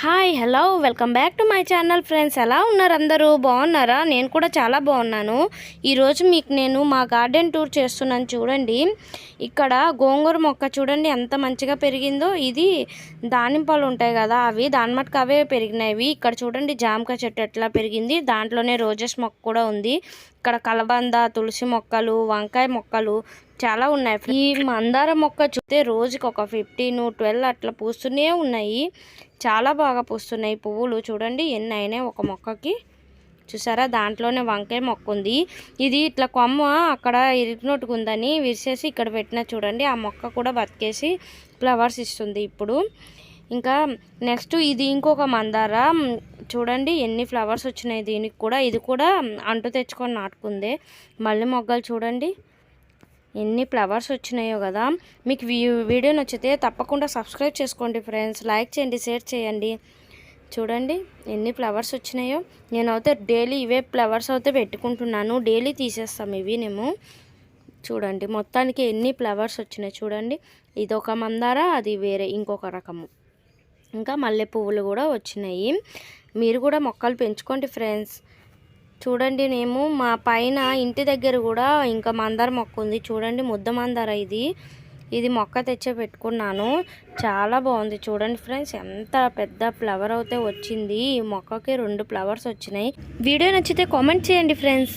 Hi hello welcome back to my channel friends ఎలా ఉన్నారు అందరూ? బాగున్నారా? నేను కూడా చాలా బాగున్నాను. ఈరోజు మీకు నేను మా గార్డెన్ టూర్ చేస్తున్నాను చూడండి. ఇక్కడ గోంగూర మొక్క చూడండి ఎంత మంచిగా పెరిగిందో. ఇది దానింపాలు ఉంటాయి కదా అవి దాని మటుకు అవే పెరిగినవి. ఇక్కడ చూడండి జామకాయ చెట్టు ఎట్లా పెరిగింది. దాంట్లోనే రోజెస్ మొక్క కూడా ఉంది. ఇక్కడ కలబంద తులసి మొక్కలు వంకాయ మొక్కలు చాలా ఉన్నాయి ఈ మందార మొక్క చూస్తే రోజుకి ఒక ఫిఫ్టీన్ ట్వెల్వ్ అట్లా పూస్తూనే ఉన్నాయి. చాలా బాగా పూస్తున్నాయి పువ్వులు. చూడండి ఎన్ని అయినాయి ఒక మొక్కకి. చూసారా? దాంట్లోనే వంకాయ మొక్క ఉంది. ఇది ఇట్లా కొమ్మ అక్కడ ఇరిగినట్టుగా ఉందని విరిసేసి ఇక్కడ పెట్టిన చూడండి. ఆ మొక్క కూడా బతికేసి ఫ్లవర్స్ ఇస్తుంది ఇప్పుడు. ఇంకా నెక్స్ట్ ఇది ఇంకొక మందార. చూడండి ఎన్ని ఫ్లవర్స్ వచ్చినాయి దీనికి కూడా. ఇది కూడా అంటు తెచ్చుకొని నాటుకుందే. మళ్ళీ మొగ్గలు చూడండి. ఎన్ని ఫ్లవర్స్ వచ్చినాయో కదా. మీకు వీ- వీడియో నచ్చితే తప్పకుండా సబ్స్క్రైబ్ చేసుకోండి ఫ్రెండ్స్. లైక్ చేయండి షేర్ చేయండి. చూడండి ఎన్ని ఫ్లవర్స్ వచ్చినాయో. నేనైతే డైలీ ఇవే ఫ్లవర్స్ అయితే పెట్టుకుంటున్నాను. డైలీ తీసేస్తాం ఇవి మేము. చూడండి మొత్తానికి ఎన్ని ఫ్లవర్స్ వచ్చినాయి చూడండి. ఇది ఒక మందార అది వేరే ఇంకొక రకము. ఇంకా మల్లె పువ్వులు కూడా వచ్చినాయి. మీరు కూడా మొక్కలు పెంచుకోండి ఫ్రెండ్స్. చూడండి మేము మా పైన ఇంటి దగ్గర కూడా ఇంకా మందార మొక్క ఉంది. చూడండి ముద్ద మందార ఇది. ఇది మొక్క తెచ్చే పెట్టుకున్నాను. చాలా బాగుంది. చూడండి ఫ్రెండ్స్ ఎంత పెద్ద ఫ్లవర్ అయితే వచ్చింది. ఈ మొక్కకి రెండు ఫ్లవర్స్ వచ్చినాయి. వీడియో నచ్చితే కామెంట్ చేయండి ఫ్రెండ్స్.